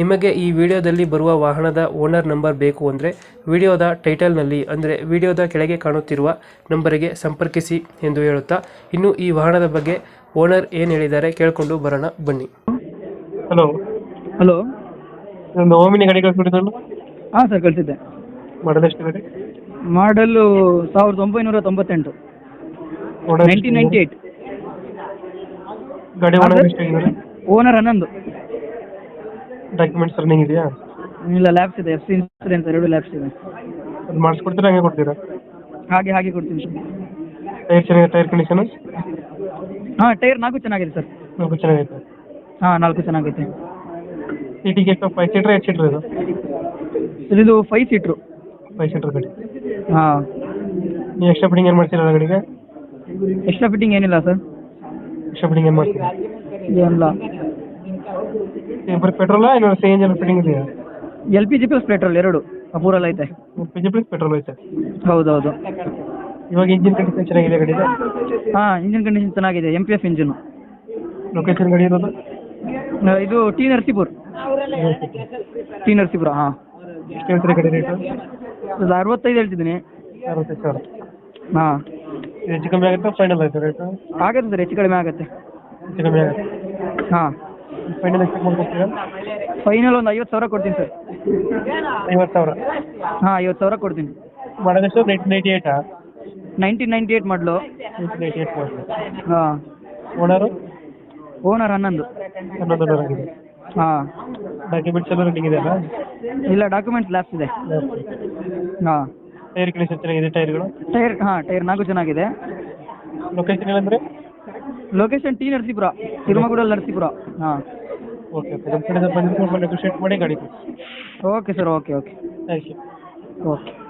ನಿಮಗೆ ಈ ವಿಡಿಯೋದಲ್ಲಿ ಬರುವ ವಾಹನದ ಓನರ್ ನಂಬರ್ ಬೇಕು ಅಂದರೆ ವಿಡಿಯೋದ ಟೈಟಲ್ನಲ್ಲಿ ಅಂದರೆ ವಿಡಿಯೋದ ಕೆಳಗೆ ಕಾಣುತ್ತಿರುವ ನಂಬರಿಗೆ ಸಂಪರ್ಕಿಸಿ ಎಂದು ಹೇಳುತ್ತಾ ಇನ್ನು ಈ ವಾಹನದ ಬಗ್ಗೆ ಓನರ್ ಏನು ಹೇಳಿದ್ದಾರೆ ಕೇಳಿಕೊಂಡು ಬರೋಣ ಬನ್ನಿ. ಹಲೋ. ಹಲೋ. ಒಂದು ಓಮಿನಿ ಗಾಡಿ ಕಳ್ಸ್ಬಿಟ್ಟಿದ್ದಲ್ಲ ಹಾಂ ಸರ್ ಕಳಿಸಿದ್ದೆ. ಮಾಡಲ್ ಎಷ್ಟು ಗಾಡಿ? ಮಾಡಲ್ಲು ಸಾವಿರದ ಒಂಬೈನೂರ ತೊಂಬತ್ತೆಂಟು. ನೈನ್ಟೀನ್ ನೈಂಟಿ ಏಯ್ಟ್ ಗಾಡಿ ಓನರ್? ಎಷ್ಟಾಗಿದ್ದಾರೆ? ಓನರ್ ಹನ್ನೊಂದು. ಡಾಕ್ಯುಮೆಂಟ್ಸ್ ರನ್ನಿಂಗ್ ಇದೆಯಾ? ಇಲ್ಲ ಲ್ಯಾಬ್ಸ್ ಇದೆ ಎಫ್ ಸಿ ಇನ್ಸೂರೆನ್ಸ್ ಎರಡು ಲ್ಯಾಬ್ಸ್ ಇದೆ. ಅದು ಮಾಡಿಸ್ಕೊಡ್ತೀರಾ ಹಂಗೆ ಕೊಡ್ತೀರಾ? ಹಾಗೆ ಹಾಗೆ ಕೊಡ್ತೀನಿ ಸರ್. ಟೈರ್ ಚೆನ್ನಾಗಿ ಟೈರ್ ಕಂಡೀಷನ್ ಹಾಂ ಟೈರ್ ನಾಲ್ಕು ಚೆನ್ನಾಗಿದೆ ಸರ್. ನಾಲ್ಕು ಚೆನ್ನಾಗೈತೆ? ಹಾಂ ನಾಲ್ಕು ಚೆನ್ನಾಗೈತೆ. ಸೀಟಿಗೆ ಎಷ್ಟು ಫೈವ್ ಸೀಟ್ರ್ ಏಟ್ ಸೀಟ್ರ್ ಇದು? ಸರ್ ಇದು ಫೈವ್ ಸೀಟ್ರು ಫೈವ್ ಸೀಟ್ರ್ ಗಾಡಿ. ಹಾಂ. ನೀವು ಎಕ್ಸ್ಟ್ರಾ ಫಿಟ್ಟಿಂಗ್ ಏನು ಮಾಡ್ತೀರಾ ಗಾಡಿಗೆ? ಎಕ್ಸ್ಟ್ರಾ ಫಿಟ್ಟಿಂಗ್ ಏನಿಲ್ಲ ಸರ್. ಎಕ್ಸ್ಟ್ರಾ ಫಿಟ್ಟಿಂಗ್ ಏನು ಮಾಡ್ತೀರಾ? ಏನಿಲ್ಲ. ಬರೀ ಪೆಟ್ರೋಲಾ ಇಲ್ಲ ಸಿ ಎನ್ ಜಿ ಫಿಟ್ಟಿಂಗ್ ಇದೆಯಾ? L P G plus petrol ಎರಡು ಅಪೂರಲ್ಲಿ ಐತೆ. ಪಿ ಜಿ ಪ್ಲಸ್ ಪೆಟ್ರೋಲ್ ಐತೆ? ಹೌದೌದು. ಇವಾಗ ಇಂಜಿನ್ ಕಂಡೀಷನ್ ಚೆನ್ನಾಗಿದೆ ಗಾಡಿ ಹಾಂ ಇಂಜಿನ್ ಕಂಡೀಷನ್ ಚೆನ್ನಾಗಿದೆ M P F engine location ಗಡಿ ಇರೋದು? ಇದು ಟಿ ನರಸೀಪುರ್. ಟಿ ನರಸೀಪುರ ಹಾಂ. ಎಷ್ಟು ಹೇಳ್ತೀರಿ ಗಾಡಿ ರೇಟು ಅದು ಅರವತ್ತೈದು ಹೇಳ್ತಿದ್ದೀನಿ. ಅರವತ್ತೈದು ಸಾವಿರ. ಹಾಂ. ಹೆಚ್ಚು ಕಮ್ಮಿ ಆಗುತ್ತೆ ಫೈನಲ್ ಆಯ್ತು ರೇಟು ಆಗುತ್ತೆ ಸರ್ ಹೆಚ್ಚು ಕಡಿಮೆ ಆಗುತ್ತೆ. ಹೆಚ್ಚು ಕಮ್ಮಿ ಆಗುತ್ತೆ. ಹಾಂ. ಫೈನಲ್ ಮಾಡ್ಕೊಡ್ತೀರಾ? ಫೈನಲ್ ಒಂದು ಐವತ್ತು ಸಾವಿರ ಕೊಡ್ತೀನಿ ಸರ್. ಐವತ್ತು ಸಾವಿರ? ಹಾಂ ಐವತ್ತು ಸಾವಿರ ಕೊಡ್ತೀನಿ. ಮಾಡೋದಷ್ಟು ನೈನ್ಟೀನ್ ನೈಂಟಿ ಏಯ್ಟಾ ನೈನ್ಟೀನ್ ನೈಂಟಿ ಏಯ್ಟ್ ಮಾಡಲು. ನೈಂಟಿ ಏಯ್ಟ್ ಹಾಂ. ಓನರು ಓನರ್ ಹನ್ನೊಂದು. ಹನ್ನೊಂದು ಆಗಿದೆ ಹಾಂ. ಡಾಕ್ಯುಮೆಂಟ್ಸ್ ಎಲ್ಲ ರನ್ನಿಂಗ್ ಇದೆ ಅಲ್ಲ ಇಲ್ಲ ಡಾಕ್ಯುಮೆಂಟ್ಸ್ ಲ್ಯಾಪ್ಸ್ ಇದೆ. ಹಾಂ. ಟೈರ್ ಕಂಡೀಷನ್ ಚೆನ್ನಾಗಿದೆ ಟೈರ್ಗಳು ಟೈರ್ ಹಾಂ ಟೈರ್ ನಾಲ್ಕು ಚೆನ್ನಾಗಿದೆ. ಲೊಕೇಶನ್ ಏನಂದರೆ? ಲೊಕೇಶನ್ ಟಿ ನರಸೀಪುರ ತಿರುಮಗೂಡಲ್ಲಿ ನರಸೀಪುರ. ಹಾಂ. Okay okay. ನಮ್ಮ ಕಡೆಯಿಂದ ಬಂದು ಸ್ವಲ್ಪ ನೆಗೋಷಿಯೇಟ್ ಮಾಡಿ ಗಾಡಿ ಕೊಡಿ. Okay sir okay okay. Thank you okay.